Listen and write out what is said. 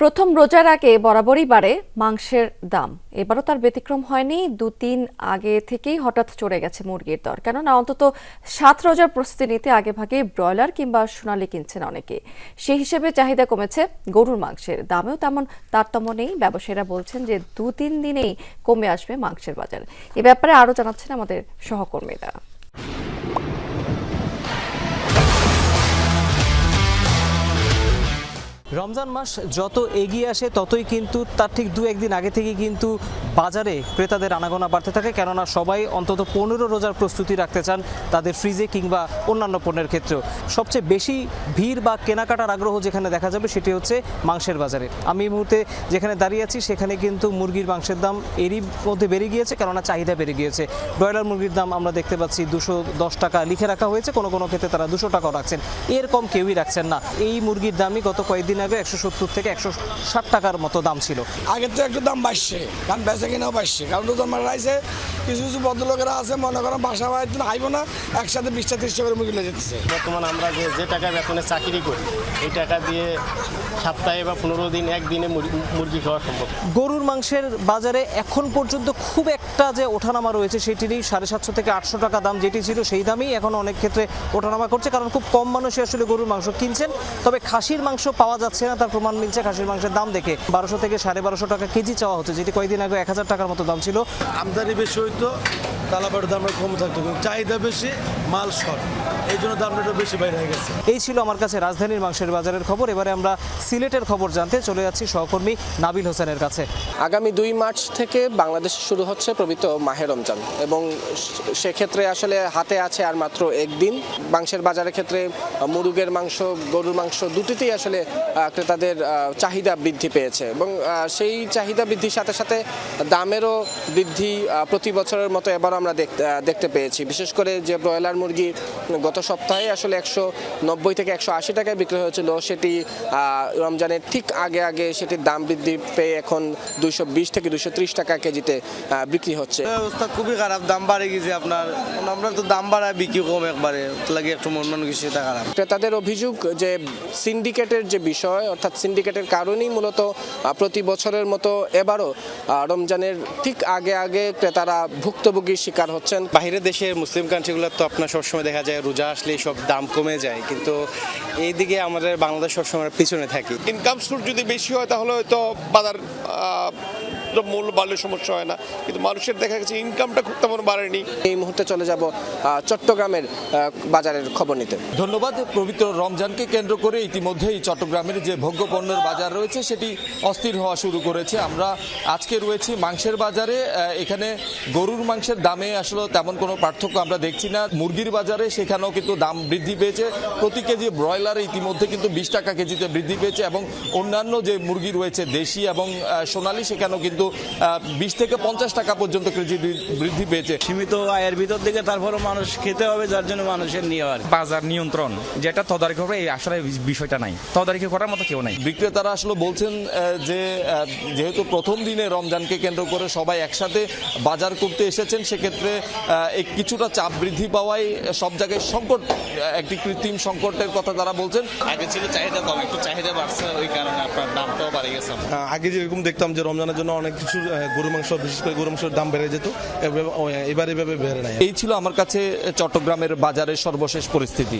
প্রথম রোজার আগে বরাবরই বাড়ে মাংসের দাম। এবারও তার ব্যতিক্রম হয়নি। দু তিন আগে থেকেই হঠাৎ চড়ে গেছে মুরগির দর। কেননা অন্তত সাত রোজার প্রস্তুতি নিতে আগে ভাগে ব্রয়লার কিংবা সোনালি কিনছেন অনেকে। সেই হিসেবে চাহিদা কমেছে গরুর মাংসের। দামেও তেমন তারতম্য নেই। ব্যবসায়ীরা বলছেন যে দু তিন দিনেই কমে আসবে মাংসের বাজার। এ ব্যাপারে আরও জানাচ্ছেন আমাদের সহকর্মীরা। রমজান মাস যত এগিয়ে আসে, ততই কিন্তু তার ঠিক দু একদিন আগে থেকে কিন্তু বাজারে ক্রেতাদের আনাগোনা বাড়তে থাকে। কেননা সবাই অন্তত পনেরো রোজার প্রস্তুতি রাখতে চান তাদের ফ্রিজে কিংবা অন্যান্য পণ্যের ক্ষেত্রেও। সবচেয়ে বেশি ভিড় বা কেনাকাটার আগ্রহ যেখানে দেখা যাবে সেটি হচ্ছে মাংসের বাজারে। আমি এই মুহূর্তে যেখানে দাঁড়িয়ে আছি, সেখানে কিন্তু মুরগির মাংসের দাম এরই মধ্যে বেড়ে গিয়েছে, কেননা চাহিদা বেড়ে গিয়েছে। ব্রয়লার মুরগির দাম আমরা দেখতে পাচ্ছি দুশো দশ টাকা লিখে রাখা হয়েছে। কোনো কোনো ক্ষেত্রে তারা দুশো টাকাও রাখছেন। এর কম কেউই রাখছেন না। এই মুরগির দামই গত কয়েকদিন আগে একশো সত্তর থেকে একশো ষাট টাকার মতো দাম ছিল। আগের তো একটু দাম বাড়ছে কারণ বেচা কিনাও বাড়ছে। কারণ রোজার মাস রাইছে কিছু কিছু ভদ্রলোকেরা আছে মনে করেন বাসা বাড়িতে আইব না একসাথে বিশটা ত্রিশটা করে মুরগি লেগে যেতেছে। বর্তমানে আমরা যে যে টাকা বেতনে চাকরি করি এই টাকা দিয়ে সপ্তাহে বা পনেরো দিন একদিনে মুরগি মুরগি খাওয়া সম্ভব। গরুর মাংসের বাজারে এখন পর্যন্ত খুব একটা যে ওঠানামা রয়েছে সেটিরই সাড়ে সাতশো থেকে আটশো টাকা দাম যেটি ছিল সেই দামেই এখন অনেক ক্ষেত্রে ওঠানামা করছে কারণ খুব কম মানুষই আসলে গরুর মাংস কিনছেন। তবে খাসির মাংস পাওয়া যাচ্ছে না তার প্রমাণ মিলছে খাসির মাংসের দাম দেখে। বারোশো থেকে সাড়ে বারোশো টাকা কেজি চাওয়া হচ্ছে। যেটি কয়েকদিন আগে এক হাজার টাকার মতো দাম ছিল। আমদানি বেশি হইতো তালাবাড়ির দামটা কম থাকতো কিন্তু চাহিদা বেশি মাল শর্ট এই জন্য দামটা একটু বেশি বাইরে হয়ে গেছে। এই ছিল আমার কাছে রাজধানীর মাংসের বাজারের খবর। এবারে আমরা সিলেটের খবর জানতে চলে যাচ্ছি সহকর্মী নাবিল হোসেনের কাছে। আগামী দুই মার্চ থেকে বাংলাদেশে শুরু হচ্ছে পবিত্র মাহে রমজান। এবং সেক্ষেত্রে আসলে হাতে আছে আর মাত্র একদিন। মাংসের বাজারের ক্ষেত্রে মুরগের মাংস গরুর মাংস দুটিতেই আসলে ক্রেতাদের চাহিদা বৃদ্ধি পেয়েছে এবং সেই চাহিদা বৃদ্ধির সাথে সাথে দামেরও বৃদ্ধি প্রতি বছরের মতো এবারও আমরা দেখতে পেয়েছি। বিশেষ করে যে ব্রয়লার মুরগি গত সপ্তাহে আসলে একশো নব্বই থেকে একশো আশি টাকায় বিক্রি হয়েছিল সেটি রমজানের ঠিক আগে আগে সেটির দাম বৃদ্ধি পেয়ে এখন দুইশো বিশ থেকে দুইশো ত্রিশ টাকা কেজিতে বিক্রি হচ্ছে। অবস্থা খুবই খারাপ দাম বাড়ে গেছে আপনার। আমরা তো দাম বাড়ায় বিক্রি কম একবারে লাগে একটু মন মন কিছু এটা খারাপ। ক্রেতাদের অভিযোগ যে সিন্ডিকেটের যে বিষয় অর্থাৎ সিন্ডিকেটের কারণেই মূলত প্রতি বছরের মতো এবারও রমজানের ঠিক আগে আগে ক্রেতারা ভুক্তভোগীর শিকার হচ্ছেন। বাইরের দেশের মুসলিম কান্ট্রিগুলো তো আপনার সবসময় দেখা যায় রোজা আসলে সব দাম কমে যায়। কিন্তু এইদিকে আমাদের বাংলাদেশ সবসময় পিছনে থাকি। ইনকাম সোর্স যদি বেশি হয় তাহলে হয়তো বাজার আহ, মূল্য বাড়লে সমস্যা হয় না। কিন্তু মানুষের দেখা গেছে ইনকামটা খুব তেমন বাড়েনি। এই মুহূর্তে চলে যাব আহ, চট্টগ্রামের আহ, বাজারের খবর নিতে। ধন্যবাদ পবিত্র রমজানকে কেন্দ্র করে ইতিমধ্যেই চট্টগ্রামের যে ভোগ্য পণ্যের বাজার রয়েছে সেটি অস্থির হওয়া শুরু করেছে। আমরা আজকে রয়েছি মাংসের বাজারে। এখানে গরুর মাংসের দামে আসলে তেমন কোনো পার্থক্য আমরা দেখছি না। মুরগির বাজারে সেখানেও কিন্তু দাম বৃদ্ধি পেয়েছে। প্রতি কেজি ব্রয়লারে ইতিমধ্যে কিন্তু বিশ টাকা কেজিতে বৃদ্ধি পেয়েছে এবং অন্যান্য যে মুরগি রয়েছে দেশি এবং সোনালি সেখানেও কিন্তু বিশ থেকে পঞ্চাশ টাকা পর্যন্ত কেজি বৃদ্ধি পেয়েছে। সীমিত আয়ের ভিতর দিকে তারপরে মানুষ খেতে হবে যার জন্য মানুষের নিয়ে বাজার নিয়ন্ত্রণ যেটা তদারকি করবে এই আসলে বিষয়টা নাই। তদারকি করার মতো কেউ নাই। বিক্রেতারা আসলে বলছেন যে যেহেতু প্রথম দিনে রমজানকে কেন্দ্র করে সবাই একসাথে বাজার করতে এসেছেন সেক্ষেত্রে কিছুটা চাপ বৃদ্ধি পাওয়ায় সব জায়গায় সংকট একটি কৃত্রিম সংকটের কথা তারা বলছেন। আগে ছিল চাহিদা কম একটু চাহিদা বাড়ছে ওই কারণে আপনার দামটাও বাড়ে গেছে। আগে যেরকম দেখতাম যে রমজানের জন্য অনেক কিছু গরু মাংস বিশেষ করে গরু মাংসের দাম বেড়ে যেত এবার এভাবে বেড়ে নাই। এই ছিল আমার কাছে চট্টগ্রামের বাজারের সর্বশেষ পরিস্থিতি।